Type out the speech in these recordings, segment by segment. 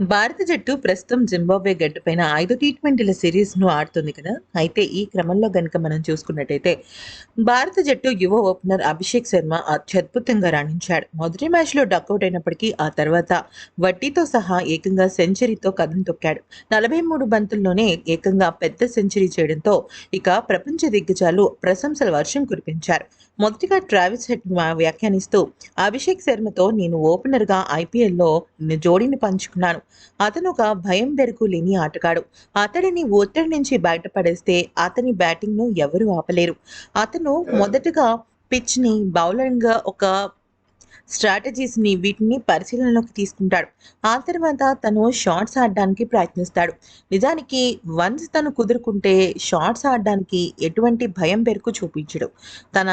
భారత జట్టు ప్రస్తుతం జింబాబ్వే గడ్డపైన ఐదు టీ ట్వంటీల సిరీస్ను ఆడుతుంది కదా. అయితే ఈ క్రమంలో గనుక మనం చూసుకున్నట్టయితే భారత జట్టు యువ ఓపెనర్ అభిషేక్ శర్మ అత్యద్భుతంగా రాణించాడు. మొదటి మ్యాచ్లో డక్అవుట్ అయినప్పటికీ ఆ తర్వాత వడ్డీతో సహా ఏకంగా సెంచరీతో కథం తొక్కాడు. నలభై మూడు బంతుల్లోనే ఏకంగా పెద్ద సెంచరీ చేయడంతో ఇక ప్రపంచ దిగ్గజాలు ప్రశంసల వర్షం కురిపించారు. మొదటిగా ట్రావిస్ హెడ్ వ్యాఖ్యానిస్తూ అభిషేక్ శర్మతో నేను ఓపెనర్గా ఐపీఎల్లో జోడీని పంచుకున్నాను. అతను ఒక భయం బెరుకు లేని ఆటగాడు. అతడిని ఒత్తిడి నుంచి బయటపడేస్తే అతని బ్యాటింగ్ను ఎవరు ఆపలేరు. అతను మొదటగా పిచ్ని బౌలర్గా ఒక స్ట్రాటజీస్ని వీటిని పరిశీలనలోకి తీసుకుంటాడు. ఆ తర్వాత తను షార్ట్స్ ఆడడానికి ప్రయత్నిస్తాడు. నిజానికి వన్స్ తను కుదురుకుంటే షార్ట్స్ ఆడడానికి ఎటువంటి భయం బెరుకు చూపించడు. తన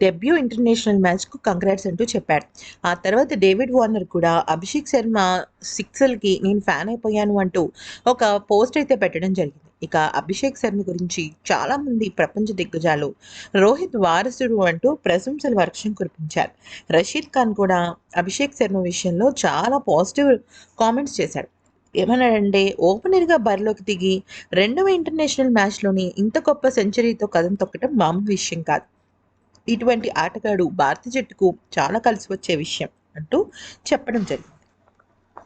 డెబ్యూ ఇంటర్నేషనల్ మ్యాచ్కు కంగ్రాట్స్ అంటూ చెప్పాడు. ఆ తర్వాత డేవిడ్ వార్నర్ కూడా అభిషేక్ శర్మ సిక్సల్కి నేను ఫ్యాన్ అయిపోయాను అంటూ ఒక పోస్ట్ అయితే పెట్టడం జరిగింది. ఇక అభిషేక్ శర్మ గురించి చాలామంది ప్రపంచ దిగ్గజాలు. రోహిత్ వారసుడు అంటూ ప్రశంసలు వర్షం కురిపించారు. రషీద్ ఖాన్ కూడా అభిషేక్ శర్మ విషయంలో చాలా పాజిటివ్ కామెంట్స్ చేశాడు. ఏమన్నాడంటే ఓపెనర్గా బరిలోకి దిగి రెండవ ఇంటర్నేషనల్ మ్యాచ్లోని ఇంత గొప్ప సెంచరీతో కథం తొక్కటం మామూలు విషయం కాదు. ఇటువంటి ఆటగాడు భారత జట్టుకు చాలా కలిసి వచ్చే విషయం అంటూ చెప్పడం జరిగింది.